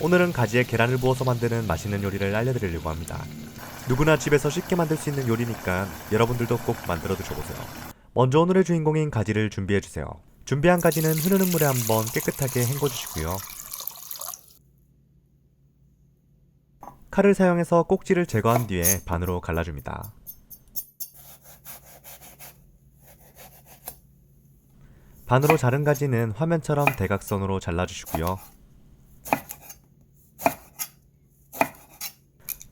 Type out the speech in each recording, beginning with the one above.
오늘은 가지에 계란을 부어서 만드는 맛있는 요리를 알려드리려고 합니다. 누구나 집에서 쉽게 만들 수 있는 요리니까 여러분들도 꼭 만들어 드셔보세요. 먼저 오늘의 주인공인 가지를 준비해주세요. 준비한 가지는 흐르는 물에 한번 깨끗하게 헹궈주시고요. 칼을 사용해서 꼭지를 제거한 뒤에 반으로 갈라줍니다. 반으로 자른 가지는 화면처럼 대각선으로 잘라주시고요.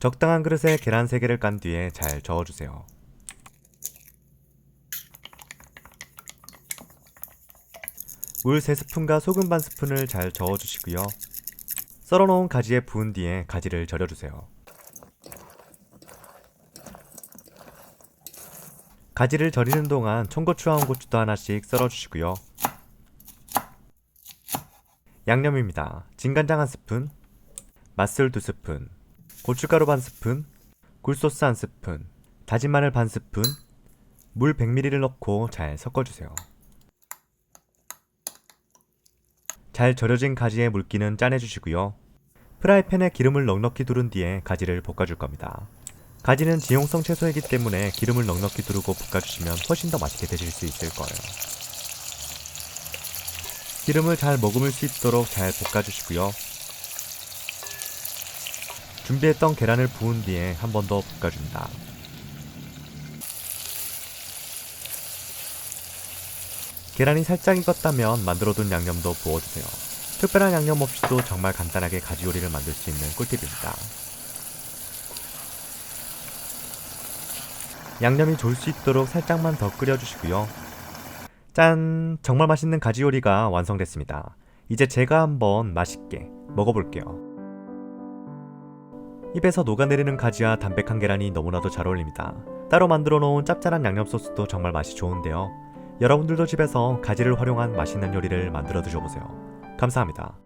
적당한 그릇에 계란 3개를 깐 뒤에 잘 저어주세요. 물 3스푼과 소금 반 스푼을 잘 저어주시고요. 썰어놓은 가지에 부은 뒤에 가지를 절여주세요. 가지를 절이는 동안 청고추와 홍고추도 하나씩 썰어주시고요. 양념입니다. 진간장 한 스푼, 맛술 두 스푼, 고춧가루 반 스푼, 굴소스 한 스푼, 다진 마늘 반 스푼, 물 100ml를 넣고 잘 섞어주세요. 잘 절여진 가지의 물기는 짜내주시고요. 프라이팬에 기름을 넉넉히 두른 뒤에 가지를 볶아줄 겁니다. 가지는 지용성 채소이기 때문에 기름을 넉넉히 두르고 볶아주시면 훨씬 더 맛있게 드실 수 있을 거예요. 기름을 잘 머금을 수 있도록 잘 볶아주시고요. 준비했던 계란을 부은 뒤에 한 번 더 볶아줍니다. 계란이 살짝 익었다면 만들어둔 양념도 부어주세요. 특별한 양념 없이도 정말 간단하게 가지 요리를 만들 수 있는 꿀팁입니다. 양념이 졸 수 있도록 살짝만 더 끓여주시고요. 짠! 정말 맛있는 가지 요리가 완성됐습니다. 이제 제가 한번 맛있게 먹어볼게요. 입에서 녹아내리는 가지와 담백한 계란이 너무나도 잘 어울립니다. 따로 만들어 놓은 짭짤한 양념 소스도 정말 맛이 좋은데요. 여러분들도 집에서 가지를 활용한 맛있는 요리를 만들어 드셔보세요. 감사합니다.